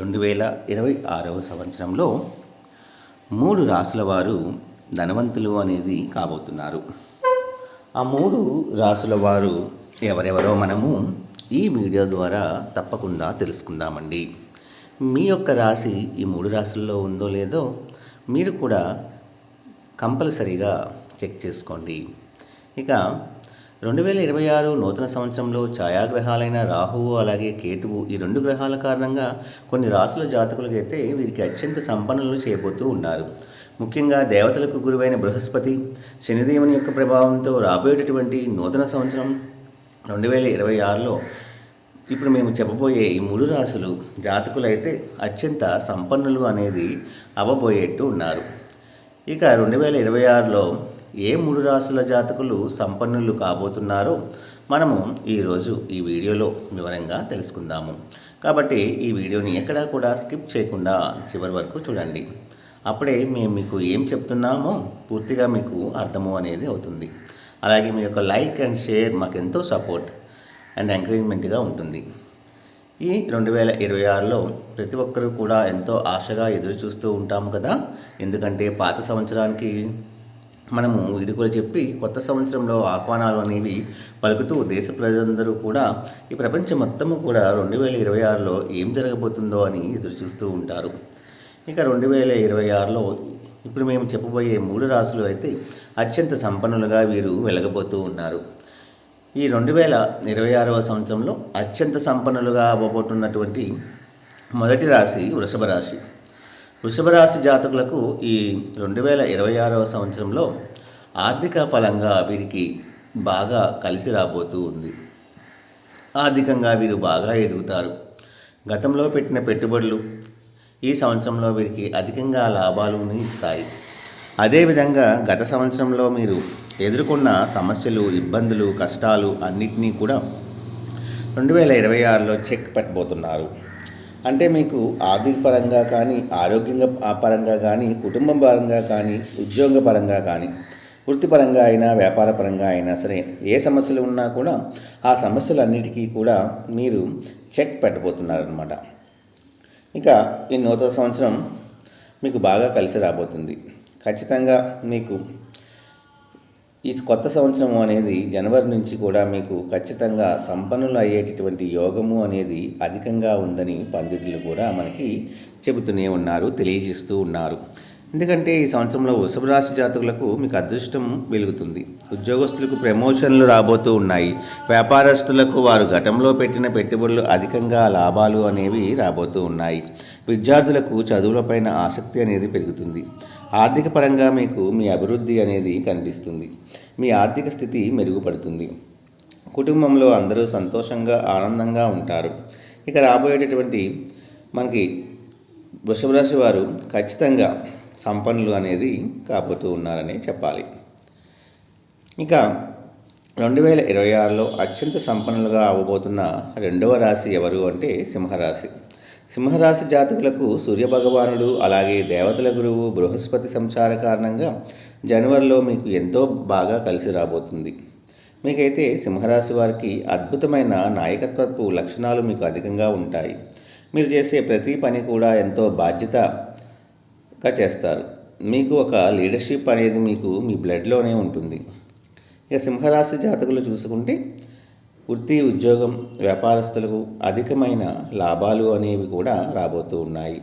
రెండు వేల ఇరవై ఆరవ సంవత్సరంలో మూడు రాసుల వారు ధనవంతులు అనేది కాబోతున్నారు. ఆ మూడు రాసుల వారు ఎవరెవరో మనము ఈ వీడియో ద్వారా తప్పకుండా తెలుసుకుందామండి. మీ యొక్క రాశి ఈ మూడు రాశుల్లో ఉందో లేదో మీరు కూడా కంపల్సరీగా చెక్ చేసుకోండి. ఇక రెండు వేల ఇరవై ఆరు నూతన సంవత్సరంలో ఛాయాగ్రహాలైన రాహువు అలాగే కేతువు ఈ రెండు గ్రహాల కారణంగా కొన్ని రాసుల జాతకులకైతే వీరికి అత్యంత సంపన్నులు చేయబోతూ ఉన్నారు. ముఖ్యంగా దేవతలకు గురువైన బృహస్పతి శనిదేవుని యొక్క ప్రభావంతో రాబోయేటటువంటి నూతన సంవత్సరం రెండు వేల ఇరవై ఆరులో ఇప్పుడు మేము చెప్పబోయే ఈ మూడు రాసులు జాతకులైతే అత్యంత సంపన్నులు అనేది అవ్వబోయేట్టు ఉన్నారు. ఇక రెండు వేల ఇరవై ఆరులో ఏ మూడు రాసుల జాతకులు సంపన్నులు కాబోతున్నారో మనము ఈరోజు ఈ వీడియోలో వివరంగా తెలుసుకుందాము. కాబట్టి ఈ వీడియోని ఎక్కడా కూడా స్కిప్ చేయకుండా చివరి వరకు చూడండి. అప్పుడే మేము మీకు ఏం చెప్తున్నామో పూర్తిగా మీకు అర్థము అనేది అవుతుంది. అలాగే మీ యొక్క లైక్ అండ్ షేర్ మాకు ఎంతో సపోర్ట్ అండ్ ఎంకరేజ్మెంట్గా ఉంటుంది. ఈ రెండు వేల ఇరవై ఆరులో ప్రతి ఒక్కరూ కూడా ఎంతో ఆశగా ఎదురు చూస్తూ ఉంటాము కదా. ఎందుకంటే పాత సంవత్సరానికి మనము ఇడుకలు చెప్పి కొత్త సంవత్సరంలో ఆహ్వానాలు అనేవి పలుకుతూ దేశ ప్రజలందరూ కూడా ఈ ప్రపంచం మొత్తము కూడా రెండు వేల ఇరవై ఆరులో ఏం జరగబోతుందో అని ఎదురు చూస్తూ ఉంటారు. ఇక రెండు వేల ఇరవై ఆరులో ఇప్పుడు మేము చెప్పబోయే మూడు రాసులు అయితే అత్యంత సంపన్నులుగా వీరు వెలగబోతూ ఉన్నారు. ఈ రెండు వేల ఇరవై ఆరవ సంవత్సరంలో అత్యంత సంపన్నులుగా అవ్వబోతున్నటువంటి మొదటి రాశి వృషభ రాశి. వృషభరాశి జాతకులకు ఈ రెండు వేల ఇరవై ఆరవ సంవత్సరంలో ఆర్థిక ఫలంగా వీరికి బాగా కలిసి రాబోతూ ఉంది. ఆర్థికంగా వీరు బాగా ఎదుగుతారు. గతంలో పెట్టిన పెట్టుబడులు ఈ సంవత్సరంలో వీరికి అధికంగా లాభాలను ఇస్తాయి. అదేవిధంగా గత సంవత్సరంలో మీరు ఎదుర్కొన్న సమస్యలు ఇబ్బందులు కష్టాలు అన్నిటినీ కూడా రెండు వేల ఇరవై ఆరులో చెక్ పెట్టబోతున్నారు. అంటే మీకు ఆర్థిక పరంగా కానీ ఆరోగ్యంగా పరంగా కానీ కుటుంబం పరంగా కానీ ఉద్యోగ పరంగా కానీ వృత్తిపరంగా అయినా వ్యాపార పరంగా అయినా సరే ఏ సమస్యలు ఉన్నా కూడా ఆ సమస్యలన్నిటికీ కూడా మీరు చెక్ పెట్టబోతున్నారనమాట ఇక ఈ నూతన సంవత్సరం మీకు బాగా కలిసి రాబోతుంది. ఖచ్చితంగా మీకు ఈ కొత్త సంవత్సరం అనేది జనవరి నుంచి కూడా మీకు ఖచ్చితంగా సంపన్నులు అయ్యేటటువంటి యోగము అనేది అధికంగా ఉందని పండితులు కూడా మనకి చెబుతూనే ఉన్నారు తెలియజేస్తూ ఉన్నారు. ఎందుకంటే ఈ సంవత్సరంలో వృషభ రాశి జాతకులకు మీకు అదృష్టం వెలుగుతుంది. ఉద్యోగస్తులకు ప్రమోషన్లు రాబోతూ ఉన్నాయి. వ్యాపారస్తులకు వారు గతంలో పెట్టిన పెట్టుబడులు అధికంగా లాభాలు అనేవి రాబోతూ ఉన్నాయి. విద్యార్థులకు చదువులపైన ఆసక్తి అనేది పెరుగుతుంది. ఆర్థిక పరంగా మీకు మీ అభివృద్ధి అనేది కనిపిస్తుంది. మీ ఆర్థిక స్థితి మెరుగుపడుతుంది. కుటుంబంలో అందరూ సంతోషంగా ఆనందంగా ఉంటారు. ఇక రాబోయేటటువంటి మనకి వృషభ రాశి వారు ఖచ్చితంగా సంపన్నులు అనేది కాబోతూ ఉన్నారని చెప్పాలి. ఇక రెండు వేల ఇరవై ఆరులో అత్యంత సంపన్నులుగా అవ్వబోతున్న రెండవ రాశి ఎవరు అంటే సింహరాశి. సింహరాశి జాతకులకు సూర్యభగవానుడు అలాగే దేవతల గురువు బృహస్పతి సంచార కారణంగా జనవరిలో మీకు ఎంతో బాగా కలిసి రాబోతుంది. మీకైతే సింహరాశి వారికి అద్భుతమైన నాయకత్వపు లక్షణాలు మీకు అధికంగా ఉంటాయి. మీరు చేసే ప్రతి పని కూడా ఎంతో బాధ్యత గా చేస్తారు. మీకు ఒక లీడర్షిప్ అనేది మీకు మీ బ్లడ్లోనే ఉంటుంది. ఇక సింహరాశి జాతకులు చూసుకుంటే వృత్తి ఉద్యోగం వ్యాపారస్తులకు అధికమైన లాభాలు అనేవి కూడా రాబోతూ ఉన్నాయి.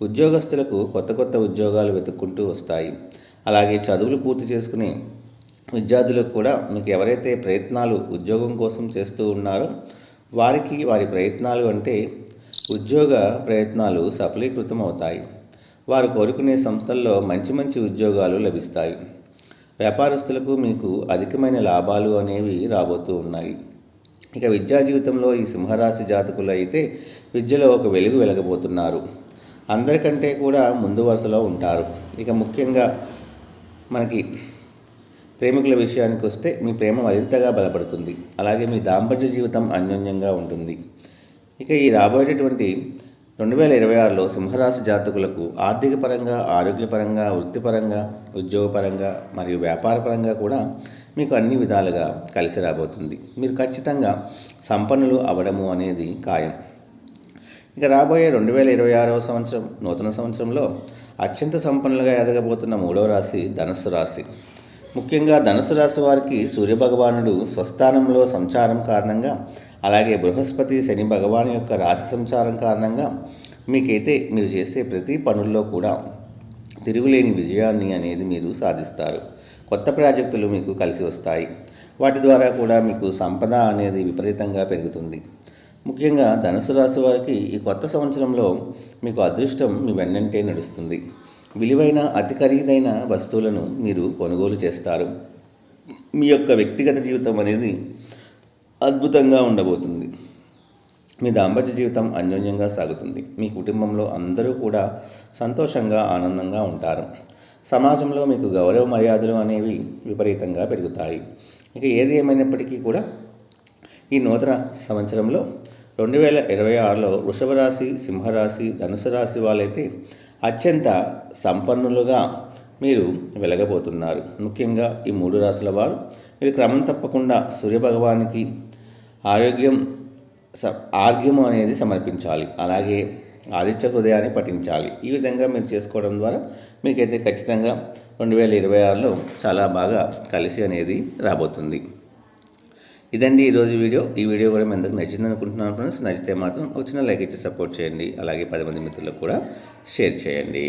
ఉద్యోగస్తులకు కొత్త కొత్త ఉద్యోగాలు వెతుక్కుంటూ వస్తాయి. అలాగే చదువులు పూర్తి చేసుకునే విద్యార్థులకు కూడా మీకు ఎవరైతే ప్రయత్నాలు ఉద్యోగం కోసం చేస్తూ ఉన్నారో వారికి వారి ప్రయత్నాలు అంటే ఉద్యోగ ప్రయత్నాలు సఫలీకృతం అవుతాయి వారు కోరుకునే సంస్థల్లో మంచి మంచి ఉద్యోగాలు లభిస్తాయి. వ్యాపారస్తులకు మీకు అధికమైన లాభాలు అనేవి రాబోతూ ఉన్నాయి. ఇక విద్యా జీవితంలో ఈ సింహరాశి జాతకులు అయితే విద్యలో ఒక వెలుగు వెలగబోతున్నారు. అందరికంటే కూడా ముందు వరుసలో ఉంటారు. ఇక ముఖ్యంగా మనకి ప్రేమికుల విషయానికి వస్తే మీ ప్రేమ మరింతగా బలపడుతుంది. అలాగే మీ దాంపత్య జీవితం అన్యోన్యంగా ఉంటుంది. ఇక ఈ రాబోయేటటువంటి రెండు వేల ఇరవై ఆరులో సింహరాశి జాతకులకు ఆర్థికపరంగా ఆరోగ్యపరంగా వృత్తిపరంగా ఉద్యోగపరంగా మరియు వ్యాపారపరంగా కూడా మీకు అన్ని విధాలుగా కలిసి రాబోతుంది. మీరు ఖచ్చితంగా సంపన్నులు అవ్వడము అనేది ఖాయం. ఇక రాబోయే రెండు వేల ఇరవై ఆరవ సంవత్సరం నూతన సంవత్సరంలో అత్యంత సంపన్నులుగా ఎదగబోతున్న మూడవ రాశి ధనస్సు రాశి. ముఖ్యంగా ధనుసు రాశి వారికి సూర్యభగవానుడు స్వస్థానంలో సంచారం కారణంగా అలాగే బృహస్పతి శని భగవాన్ యొక్క రాశి సంచారం కారణంగా మీకైతే మీరు చేసే ప్రతి పనుల్లో కూడా తిరుగులేని విజయాన్ని అనేది మీరు సాధిస్తారు. కొత్త ప్రాజెక్టులు మీకు కలిసి వస్తాయి. వాటి ద్వారా కూడా మీకు సంపద అనేది విపరీతంగా పెరుగుతుంది. ముఖ్యంగా ధనుసు రాశి వారికి ఈ కొత్త సంవత్సరంలో మీకు అదృష్టం మీ వెన్నంటే నడుస్తుంది. విలువైన అతి ఖరీదైన వస్తువులను మీరు కొనుగోలు చేస్తారు. మీ యొక్క వ్యక్తిగత జీవితం అనేది అద్భుతంగా ఉండబోతుంది. మీ దాంపత్య జీవితం అన్యోన్యంగా సాగుతుంది. మీ కుటుంబంలో అందరూ కూడా సంతోషంగా ఆనందంగా ఉంటారు. సమాజంలో మీకు గౌరవ మర్యాదలు అనేవి విపరీతంగా పెరుగుతాయి. ఇక ఏది ఏమైనప్పటికీ కూడా ఈ నూతన సంవత్సరంలో రెండు వేల ఇరవై ఆరులో వృషభ రాశి సింహరాశి ధనుసు రాశి వాళ్ళైతే అత్యంత సంపన్నులుగా మీరు వెలగబోతున్నారు. ముఖ్యంగా ఈ మూడు రాశుల వారు. మీరు క్రమం తప్పకుండా సూర్యభగవానికి ఆరోగ్యం స ఆర్గ్యము అనేది సమర్పించాలి. అలాగే ఆదిత్య హృదయాన్ని పఠించాలి. ఈ విధంగా మీరు చేసుకోవడం ద్వారా మీకైతే ఖచ్చితంగా రెండు వేల ఇరవై ఆరులో చాలా బాగా కలిసి అనేది రాబోతుంది. ఇదండి ఈరోజు వీడియో. ఈ వీడియో కూడా మీ అందరికి నచ్చింది అనుకుంటున్నాను ఫ్రెండ్స్. నచ్చితే మాత్రం ఒక చిన్న లైక్ ఇచ్చి సపోర్ట్ చేయండి. అలాగే పది మంది మిత్రులకు కూడా షేర్ చేయండి.